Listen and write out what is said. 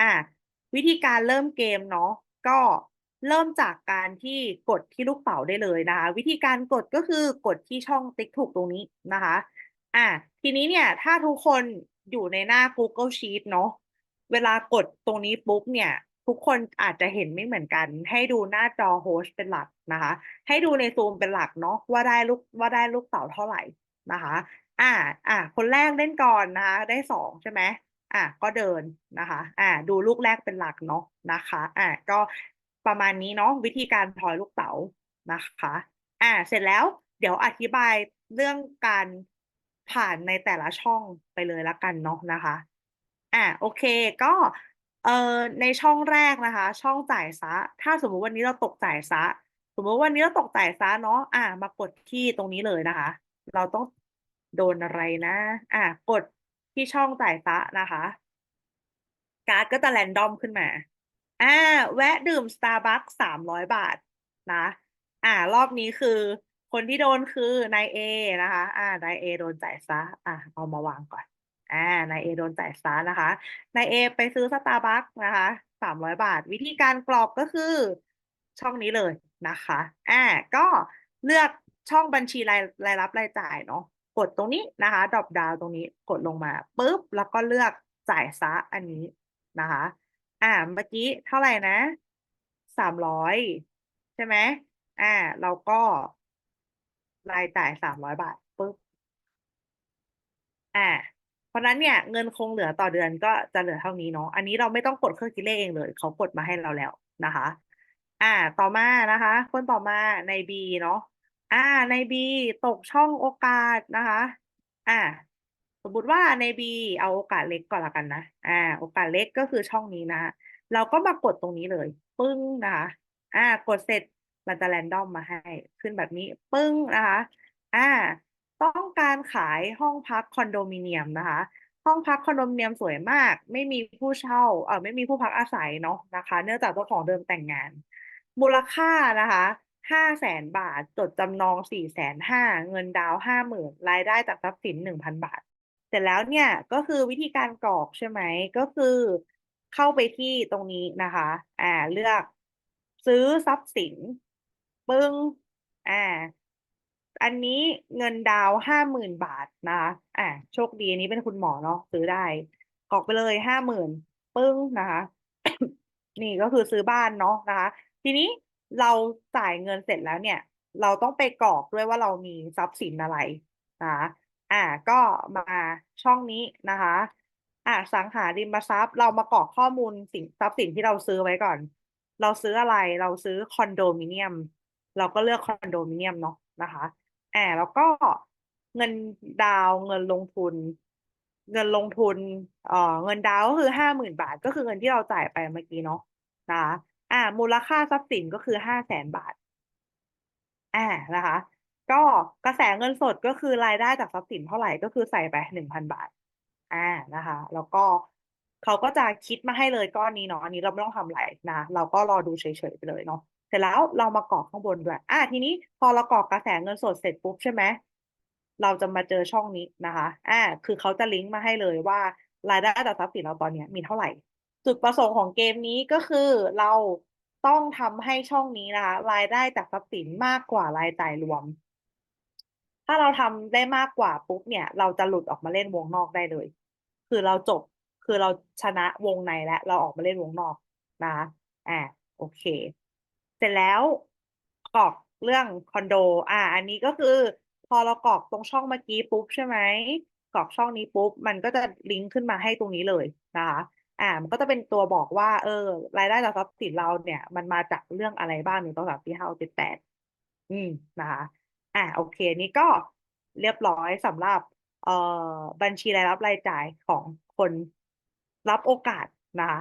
อะวิธีการเริ่มเกมเนาะก็เริ่มจากการที่กดที่ลูกเต๋าได้เลยนะคะ วิธีการกดก็คือกดที่ช่องติ๊กถูกตรงนี้นะคะ อะทีนี้เนี่ยถ้าทุกคนอยู่ในหน้า Google Sheet เนาะเวลากดตรงนี้ปุ๊บเนี่ยทุกคนอาจจะเห็นไม่เหมือนกัน ให้ดูหน้าจอโฮสต์เป็นหลักนะคะ ให้ดูในซูมเป็นหลักเนาะว่าได้ลูกว่าได้ลูกเต๋าเท่าไหร่นะคะ อ่า อ่า คนแรกเล่นก่อนนะคะ ได้สองใช่ไหม อะก็เดินนะคะ อ่าดูลูกแรกเป็นหลักเนาะนะคะ อ่าก็ประมาณนี้เนาะวิธีการทอยลูกเต๋านะคะ อ่าเสร็จแล้วเดี๋ยวอธิบายเรื่องการผ่านในแต่ละช่องไปเลยละกันเนาะนะคะ อ่าโอเคก็เอ่อในช่องแรกนะคะ ช่องจ่ายซะ ถ้าสมมุติวันนี้เราตกจ่ายซะ สมมติวันนี้เราตกจ่ายซะเนาะอ่ามากดที่ตรงนี้เลยนะคะ เราต้องโดนอะไรนะ อ่ากด ที่ช่องจ่ายซะนะคะ การ์ดก็จะแรนดอมขึ้นมาอ่าแวะดื่มสตาร์บัคสามร้อยบาทนะ อ่ารอบนี้คือคนที่โดนคือนายเอนะคะ อ่านายเอโดนจ่ายซะ อ่าเอามาวางก่อน อ่านายเอโดนจ่ายซะนะคะ นายเอไปซื้อสตาร์บัคนะคะสามร้อยบาท วิธีการกรอกก็คือช่องนี้เลยนะคะ อ่า ก็เลือกช่องบัญชีรายรายรับรายจ่ายเนาะ กดตรงนี้นะคะดรอปดาวตรงนี้กดลงมาปุ๊บแล้วก็เลือกจ่ายซะอันนี้นะคะ อ่าเมื่อกี้เท่าไหร่นะสามร้อยใช่ไหมอ่า เราก็รายจ่ายสามร้อยบาทปุ๊บอ่าเพราะนั้นเนี่ยเงินคงเหลือต่อเดือนก็จะเหลือเท่านี้เนาะอันนี้เราไม่ต้องกดเครื่องคิดเลขเองเลยเขากดมาให้เราแล้วนะคะ อ่า ต่อมานะคะ คนต่อมาในบีเนาะ อ่า ในบีตกช่องโอกาสนะคะ อ่า สมมติว่าในบีเอาโอกาสเล็กก่อนละกันนะ อ่า โอกาสเล็กก็คือช่องนี้นะ เราก็มากดตรงนี้เลย ปึ้งนะคะ อ่า กดเสร็จมันจะแรนดอมมาให้ ขึ้นแบบนี้ ปึ้งนะคะ อ่า ต้องการขายห้องพักคอนโดมิเนียมนะคะ ห้องพักคอนโดมิเนียมสวยมาก ไม่มีผู้เช่า เออไม่มีผู้พักอาศัยเนาะนะคะ เนื่องจากเจ้าของเดิมแต่งงาน มูลค่านะคะ ห้าแสนบาท จดจำนองสี่แสนห้าเงินดาวห้าหมื่นรายได้จากทรัพย์สินหนึ่งพันบาท เสร็จแล้วเนี่ยก็คือวิธีการกรอกใช่ไหมก็คือเข้าไปที่ตรงนี้นะคะ อ่าเลือกซื้อทรัพย์สินปึ้งอ่าอันนี้เงินดาวห้าหมื่นบาทนะคะอ่าโชคดีอันนี้เป็นคุณหมอเนาะซื้อได้กรอกไปเลยห้าหมื่นปึ้งนะคะ นี่ก็คือซื้อบ้านเนาะนะคะ ทีนี้ เราจ่ายเงินเสร็จแล้วเนี่ย เราต้องไปกรอกด้วยว่าเรามีทรัพย์สินอะไรนะคะอ่าก็มาช่องนี้นะคะอ่าสังหาริมทรัพย์ เรามากรอกข้อมูลสิ่งทรัพย์สินที่เราซื้อไว้ก่อน เราซื้ออะไรเราซื้อคอนโดมิเนียม เราก็เลือกคอนโดมิเนียมเนาะนะคะอ่าแล้วก็เงินดาวเงินลงทุน เงินลงทุนเอ่อเงินดาวก็คือห้าหมื่นบาทก็คือเงินที่เราจ่ายไปเมื่อกี้เนาะนะคะ อ่า มูลค่าทรัพย์สินก็คือห้าแสนบาท อ่านะคะ ก็กระแสเงินสดก็คือรายได้จากทรัพย์สินเท่าไหร่ก็คือใส่ไปหนึ่งพันบาท อ่านะคะ แล้วก็เขาก็จะคิดมาให้เลยก้อนนี้เนาะอันนี้เราไม่ต้องทำอะไรนะ เราก็รอดูเฉยๆไปเลยเนาะเสร็จแล้วเรามากรอกข้างบนด้วยอ่าทีนี้พอเรากรอกกระแสเงินสดเสร็จปุ๊บใช่ไหมเราจะมาเจอช่องนี้นะคะ อ่า คือเขาจะลิงก์มาให้เลยว่ารายได้จากทรัพย์สินเราตอนนี้มีเท่าไหร่ จุดประสงค์ของเกมนี้ก็คือเราต้องทำให้ช่องนี้นะคะรายได้จากทรัพย์สินมากกว่ารายจ่ายรวม ถ้าเราทำได้มากกว่าปุ๊บเนี่ย เราจะหลุดออกมาเล่นวงนอกได้เลย คือเราจบคือเราชนะวงในแล้วเราออกมาเล่นวงนอกนะคะอ่าโอเค เสร็จแล้วกรอกเรื่องคอนโด อ่า อันนี้ก็คือ พอเรากรอกตรงช่องเมื่อกี้ปุ๊บใช่ไหมกรอกช่องนี้ปุ๊บ มันก็จะลิงก์ขึ้นมาให้ตรงนี้เลยนะคะ อ่า มันก็จะเป็นตัวบอกว่า เออ รายได้จากทรัพย์สินเราเนี่ย มันมาจากเรื่องอะไรบ้างหนึ่งสองสามสี่ห้าหกเจ็ดแปดอืมนะคะอ่าโอเค นี่ก็เรียบร้อยสำหรับ เอ่อบัญชีรายรับรายจ่ายของคนรับโอกาสนะคะ